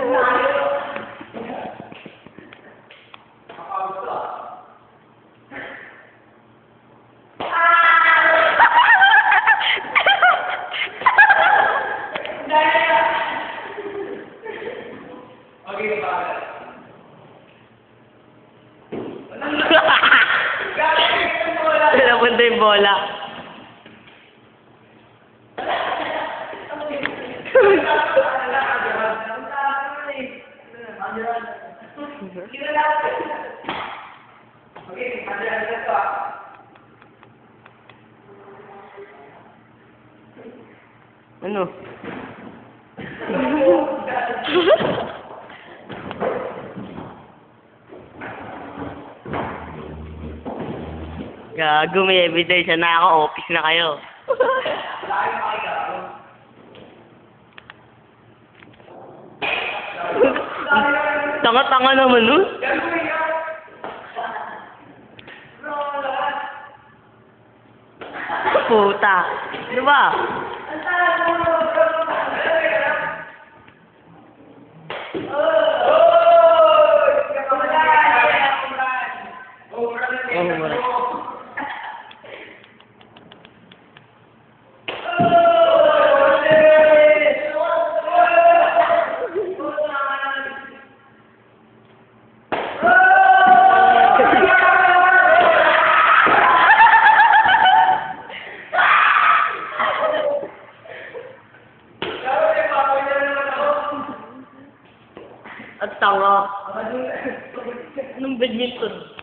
Okay, bakit? Napunta yung bola. Okay, handa na. Ano? Gago, may evidence na ako. Office na kayo. Laki na kayo. Tanga-tanga naman nun. Puta. Di ba? Ang talas mo, bro. Oh! At tanga. Anong badminton?